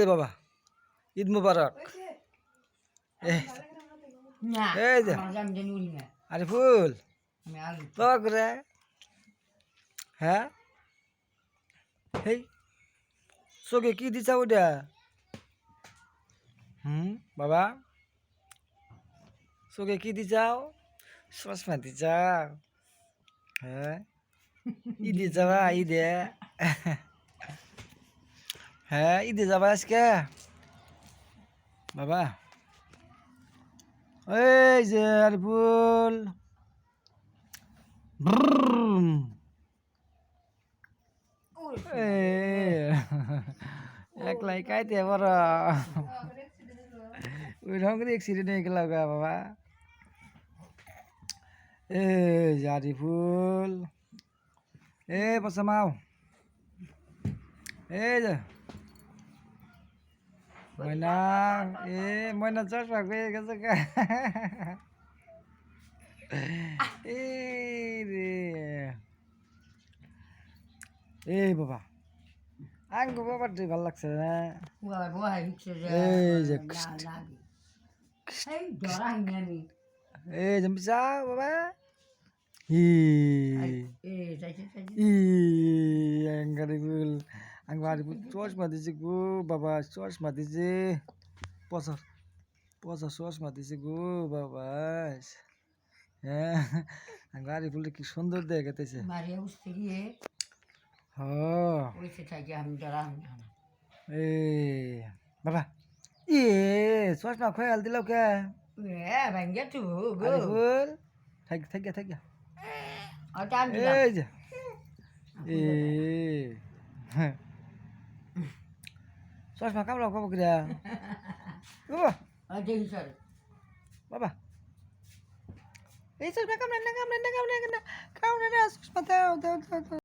যে বাবা ঈদ মুবারক। এই যে। আরে ফুল। আলু। বাবা হ্যাঁ? হেই চোখে কি দিছা ওটা হুম বাবা? চোখে কি দিছাও চশমা দিছাও হ্যাঁ? ঈদে যাবা ঈদে? হ্যাঁ ঈদে যাবা আজকে? বাবা। এই যে আরিফুল। একলাই কাইতে বড়। ওই করে অ্যাক্সিডেন্ট হয়ে গেল বাবা। এই যে আরিফুল। এ পসামাও এই যে। ময়না এ ময়না চশমা হয়ে গেছে এই রে। এই বাবা। আঙ্গু বাবার তুই ভালো লাগছে না। যে এই যে এই যে মিশা বাবা। ই ই আঙ্গারি আঙ্গারি গুল চশমা দিছে গো বাবা চশমা দিছে পচা পচা চশমা দিছে গো বাবা। হ্যাঁ আঙ্গারি ফুলটা কি সুন্দর আমি হিনি না এই বাবা ই চশমা খয়াল দিলাও কে? এ ভাঙ্গে তু গো। আরে ফুল থাক থাক গিয়া থাক। গিয়া ওটা আমি দিলাম। এই যে এ হ্যাঁ। চশমা কামড়াও কব কিরা বাবা ওইটা হিসাবে বাবা এই চশমা কামড়া না কামড়া না কামড়া না কামড়া না চশমা দাও দাও দাও দাও